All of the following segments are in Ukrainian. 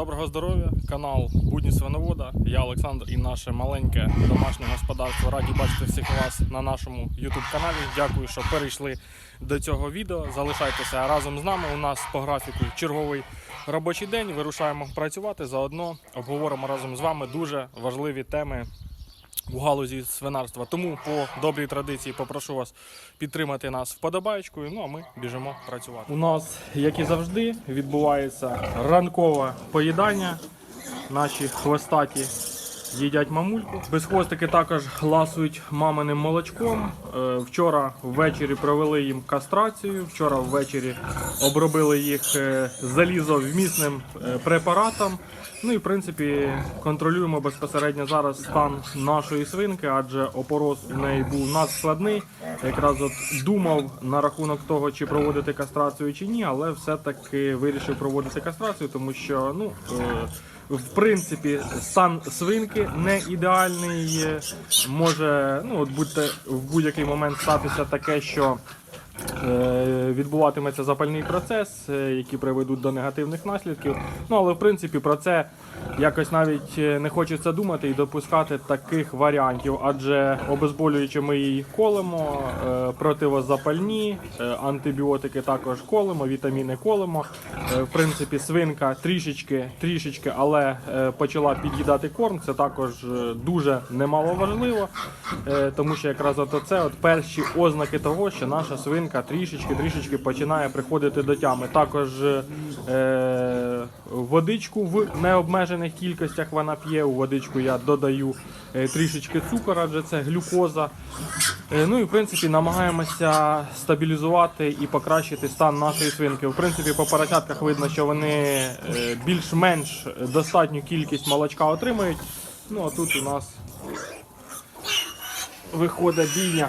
Доброго здоров'я, канал Будні Свиновода. Я Олександр і наше маленьке домашнє господарство. Раді бачити всіх вас на нашому YouTube каналі. Дякую, що перейшли до цього відео. Залишайтеся разом з нами. У нас по графіку черговий робочий день. Вирушаємо працювати. Заодно обговоримо разом з вами дуже важливі теми у галузі свинарства. Тому по добрій традиції попрошу вас підтримати нас вподобаєчкою. Ну а ми біжимо працювати. У нас, як і завжди, відбувається ранкове поїдання. Наші хвостаті їдять мамульку. Безхвостики також ласують маминим молочком. Е, Вчора ввечері провели їм кастрацію. Вчора ввечері обробили їх е, залізовмісним е, препаратом. Ну і в принципі контролюємо безпосередньо зараз стан нашої свинки, адже опорос у неї був надскладний. Якраз от думав на рахунок того, чи проводити кастрацію чи ні, але все-таки вирішив проводити кастрацію, тому що ну. В принципі, стан свинки не ідеальний. Може, ну от будьте в будь-який момент статися таке, що е, відбуватиметься запальний процес, е, які приведуть до негативних наслідків. Ну але в принципі про це якось навіть е, не хочеться думати і допускати таких варіантів, адже обезболюючи ми її колемо, е, противозапальні, е, антибіотики також колемо, вітаміни колемо. В принципі, свинка трішечки, трішечки, але почала під'їдати корм. Це також дуже немаловажливо, тому що якраз от це от перші ознаки того, що наша свинка трішечки, трішечки починає приходити до тями. Також водичку в необмежених кількостях вона п'є. У водичку я додаю е, трішечки цукор, адже це глюкоза. Е, Ну і в принципі намагаємося стабілізувати і покращити стан нашої свинки. В принципі, по поросятках видно, що вони е, більш-менш достатню кількість молочка отримують. Ну а тут у нас виходить бійня.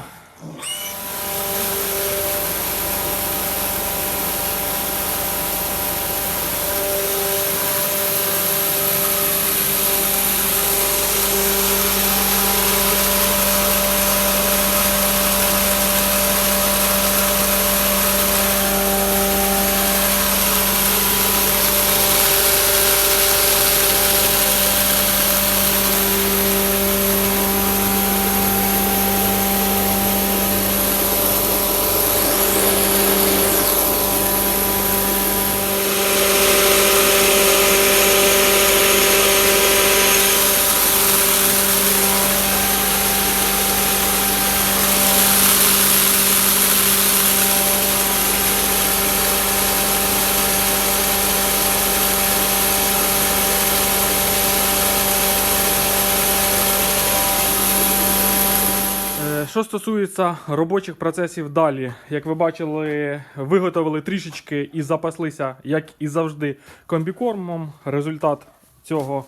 Е, Що стосується робочих процесів далі, як ви бачили, виготовили трішечки і запаслися, як і завжди, комбікормом. Результат цього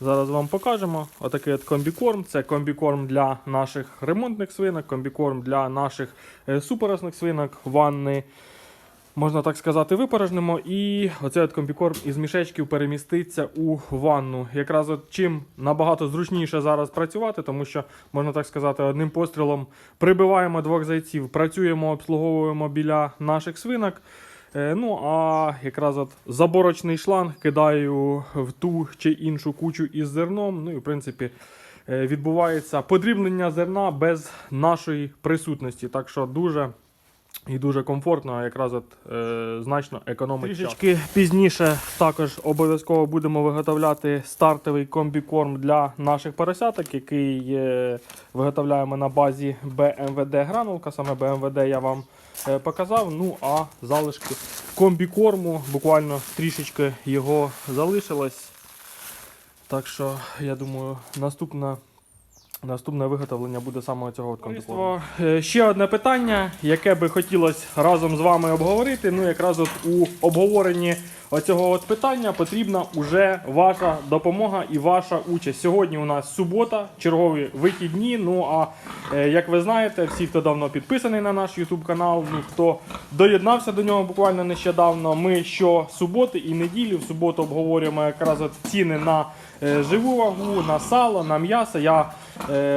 зараз вам покажемо. Отакий от комбікорм. Це комбікорм для наших ремонтних свинок, комбікорм для наших суперосних свинок, ванни. Можна так сказати, випорожнимо, і оцей от комбікорм із мішечків переміститься у ванну. Якраз от чим набагато зручніше зараз працювати, тому що, можна так сказати, одним пострілом прибиваємо двох зайців, працюємо, обслуговуємо біля наших свинок. Е, Ну а якраз от заборочний шланг кидаю в ту чи іншу кучу із зерном. Ну і в принципі е, відбувається подрібнення зерна без нашої присутності. Так що дуже і дуже комфортно, якраз от е, значно економить Трішечки пізніше також обов'язково будемо виготовляти стартовий комбікорм для наших поросяток, який е, виготовляємо на базі BMWD гранулка. Саме BMWD я вам е, показав. Ну а залишки комбікорму буквально трішечки його залишилось. Так що я думаю, наступна. Наступне виготовлення буде саме цього от. Е, Ще одне питання, яке би хотілося разом з вами обговорити. Ну, якраз от у обговоренні оцього от питання потрібна уже ваша допомога і ваша участь. Сьогодні у нас субота, чергові вихідні. Ну а е, як ви знаєте, всі, хто давно підписаний на наш YouTube канал, ну хто доєднався до нього буквально нещодавно. Ми що суботи і неділі в суботу обговорюємо якраз от ціни на е, живу вагу, на сало, на м'ясо. Я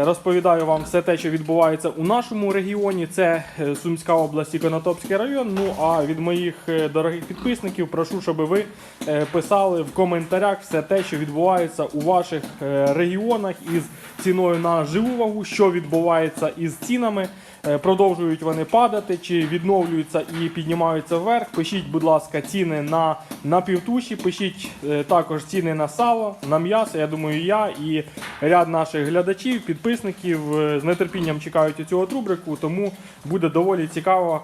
розповідаю вам все те, що відбувається у нашому регіоні. Це е, Сумська область і Конотопський район. Ну а від моїх е, дорогих підписників прошу, щоб ви е, писали в коментарях все те, що відбувається у ваших е, регіонах із ціною на живу вагу, що відбувається із цінами. Е, Продовжують вони падати, чи відновлюються і піднімаються вверх. Пишіть, будь ласка, ціни на, на півтуші, пишіть е, також ціни на сало, на м'ясо. Я думаю, я і ряд наших глядачів, підписників е, з нетерпінням чекають цю от рубрику, тому буде доволі цікаво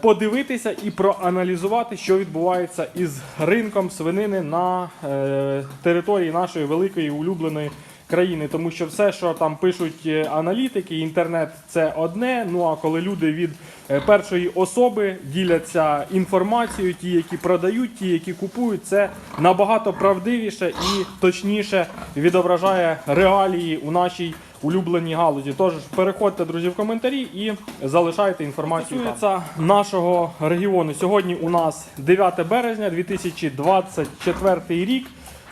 подивитися і проаналізувати, що відбувається із ринком свинини на території нашої великої улюбленої країни, тому що все, що там пишуть е, аналітики, інтернет це одне. Ну а коли люди від е, першої особи діляться інформацією, ті, які продають, ті, які купують, це набагато правдивіше і точніше відображає реалії у нашій. Улюбленій галузі. Тож переходьте, друзі, в коментарі і залишайте інформацію. Стосується нашого регіону. Сьогодні у нас 9 березня 2024 рік.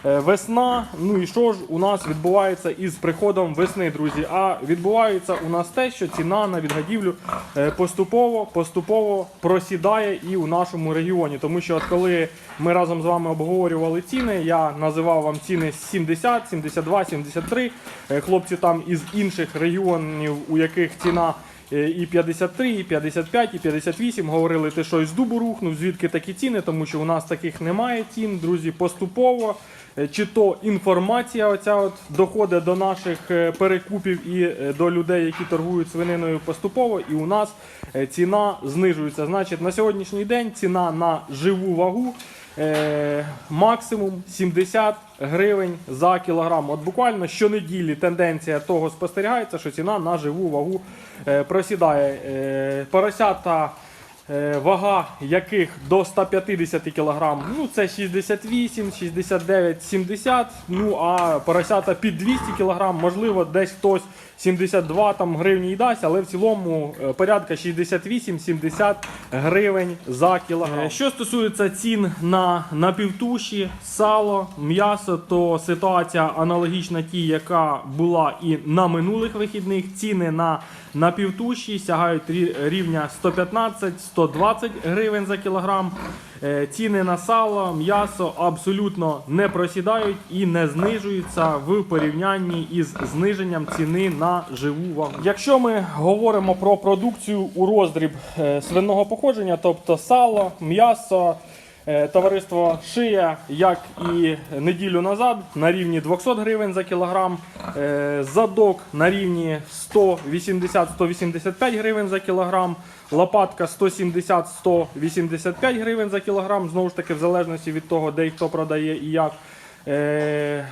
Е, Весна, ну і що ж у нас відбувається із приходом весни, друзі? А відбувається у нас те, що ціна на відгадівлю е, поступово поступово просідає і у нашому регіоні. Тому що от коли ми разом з вами обговорювали ціни, я називав вам ціни 70, 72, 73. Е, Хлопці там із інших регіонів, у яких ціна. Е, І 53, і 55, і 58 говорили, ти що із дубу рухнув, звідки такі ціни, тому що у нас таких немає цін, друзі, поступово. Е, Чи то інформація оця от доходить до наших е, перекупів і е, до людей, які торгують свининою поступово, і у нас ціна знижується. Значить, на сьогоднішній день ціна на живу вагу максимум 70 гривень за кілограм. От буквально щонеділі тенденція того спостерігається, що ціна на живу вагу просідає. Поросята. Е, Вага яких до 150 кг, ну це 68, 69, 70. Ну а поросята під 200 кг, можливо, десь хтось 72 там гривні й дасть, але в цілому е, порядка 68-70 гривень за кілограм. Е, Що стосується цін на, на півтуші, сало, м'ясо, то ситуація аналогічна тій, яка була і на минулих вихідних. Ціни на, на півтуші сягають рі- рівня 115-120 гривень за кілограм. Е, Ціни на сало, м'ясо абсолютно не просідають і не знижуються в порівнянні із зниженням ціни на живу вагу. Якщо ми говоримо про продукцію у роздріб е, свиного походження, тобто сало, м'ясо. Е, Товариство Шия, як і неділю назад, на рівні 200 гривень за кілограм. Е, Задок на рівні 180-185 гривень за кілограм. Лопатка 170-185 гривень за кілограм. Знову ж таки, в залежності від того, де і хто продає і як. Е, е,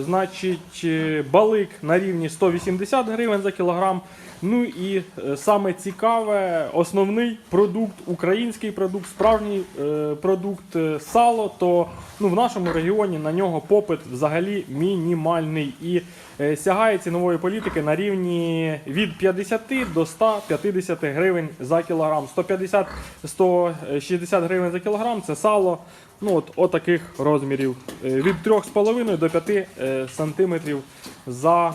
значить, е, балик на рівні 180 гривень за кілограм. Ну і е, саме цікаве, основний продукт, український продукт, справжній е, продукт сало, то ну, в нашому регіоні на нього попит взагалі мінімальний і сягає цінової політики на рівні від 50 до 150 гривень за кілограм. 150-160 гривень за кілограм це сало. Ну, от, от таких розмірів. Е, Від 3,5 до 5 е, сантиметрів за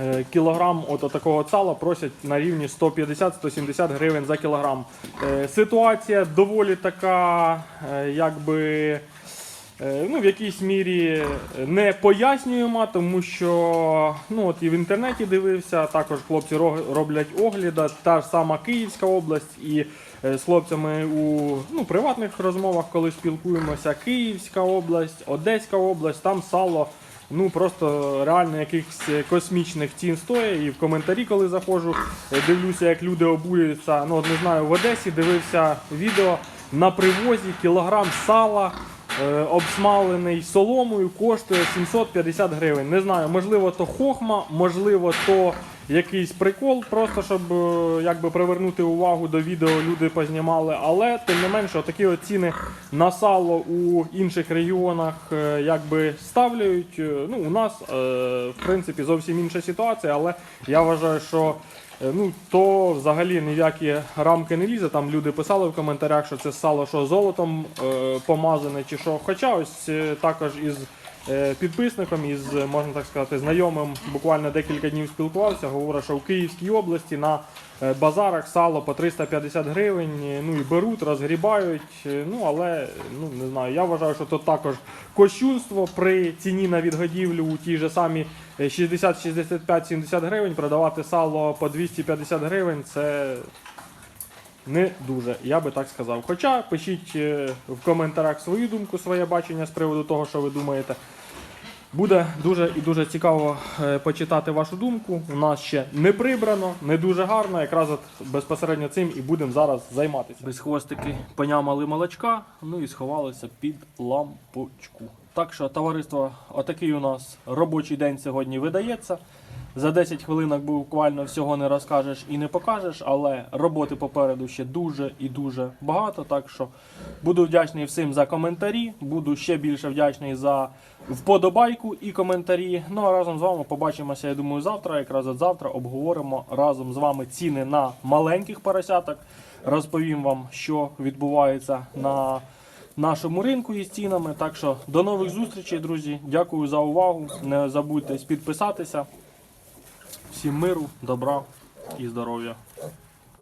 е, кілограм от такого сала просять на рівні 150-170 гривень за кілограм. Е, Ситуація доволі така, е, якби. Е, Ну, в якійсь мірі не пояснюємо, тому що ну, от і в інтернеті дивився, також хлопці роблять огляди, та ж сама Київська область, і е, з хлопцями у ну, приватних розмовах, коли спілкуємося, Київська область, Одеська область, там сало ну просто реально якихось е, космічних цін стоїть. І в коментарі, коли заходжу, е, дивлюся, як люди обуються. Ну, не знаю, в Одесі дивився відео на привозі кілограм сала. Е, Обсмалений соломою коштує 750 гривень. Не знаю, можливо, то хохма, можливо, то якийсь прикол, просто щоб е, якби привернути увагу до відео, люди познімали. Але тим не менше, такі от ціни на сало у інших регіонах е, якби ставляють. Ну, у нас в принципі зовсім інша ситуація, але я вважаю, що. Е, Ну, то взагалі ніякі рамки не лізе. Там люди писали в коментарях, що це сало що золотом е, помазане чи що. Хоча ось е, також із підписником, із, можна так сказати, знайомим буквально декілька днів спілкувався. Говорить, що в Київській області на е, базарах сало по 350 гривень. е, Ну і беруть, розгрібають. е, Ну але ну не знаю. Я вважаю, що то також кощунство при ціні на відгодівлю у тій же самі е, 60, 65, 70 гривень. Продавати сало по 250 гривень. Це не дуже, я би так сказав. Хоча пишіть е, в коментарях свою думку, своє бачення з приводу того, що ви думаєте. Буде дуже і дуже цікаво е, почитати вашу думку. У нас ще не прибрано, не дуже гарно. Якраз от безпосередньо цим і будемо зараз займатися. Без хвостики понямали молочка, ну і сховалися під лампочку. Так що, товариство, отакий у нас робочий день сьогодні видається. За 10 хвилинок буквально всього не розкажеш і не покажеш, але роботи попереду ще дуже і дуже багато. Так що буду вдячний всім за коментарі, буду ще більше вдячний за вподобайку і коментарі. Ну а разом з вами побачимося, я думаю, завтра. Якраз от завтра обговоримо разом з вами ціни на маленьких поросяток. Розповім вам, що відбувається на нашому ринку із цінами. Так що до нових зустрічей, друзі. Дякую за увагу. Не забудьте підписатися. Всім миру, добра і здоров'я.